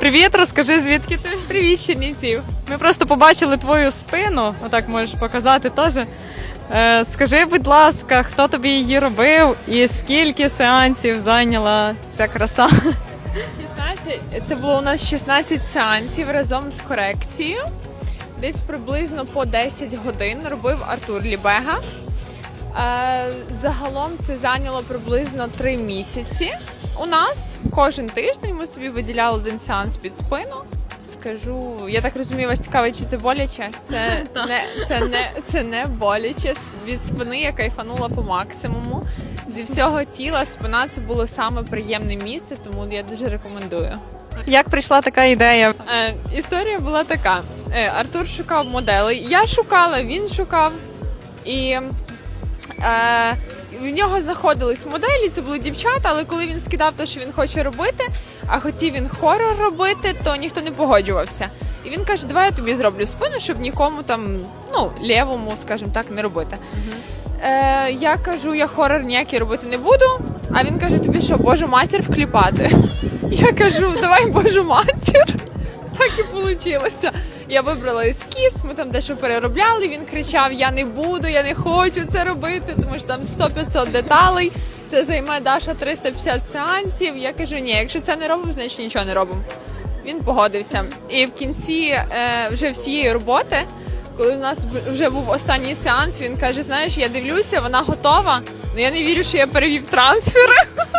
Привіт, розкажи звідки ти? Привіт, з Чернівців. Ми просто побачили твою спину. Отак можеш показати теж. Е, скажи, будь ласка, хто тобі її робив і скільки сеансів зайняла ця краса? 16. Це було у нас 16 сеансів разом з корекцією. Десь приблизно по 10 годин робив Артур Лібега. Е, загалом це зайняло приблизно 3 місяці. У нас кожен тиждень ми собі виділяли один сеанс під спину. Скажу, я так розумію, вас цікавить, чи це боляче? Це не це не це не боляче. Від спини я кайфанула по максимуму. Зі всього тіла спина це було саме приємне місце, тому я дуже рекомендую. Як прийшла така ідея? Е, історія була така: е, Артур шукав моделей. Я шукала, він шукав. І е, в нього знаходились моделі, це були дівчата, але коли він скидав те, що він хоче робити, а хотів він хорор робити, то ніхто не погоджувався. І він каже: Давай я тобі зроблю спину, щоб нікому там, ну, лівому, скажімо так, не робити. Е, я кажу, я хорор ніякий робити не буду. А він каже: тобі що, божу матір вкліпати? Я кажу, давай божу матір. Так і вийшло. Я вибрала ескіз, ми там дещо переробляли. Він кричав: Я не буду, я не хочу це робити, тому що там 100-500 деталей. Це займе Даша 350 сеансів. Я кажу, ні, якщо це не робимо, значить нічого не робимо. Він погодився. І в кінці е, вже всієї роботи, коли у нас вже був останній сеанс, він каже: Знаєш, я дивлюся, вона готова. але я не вірю, що я перевів трансфери.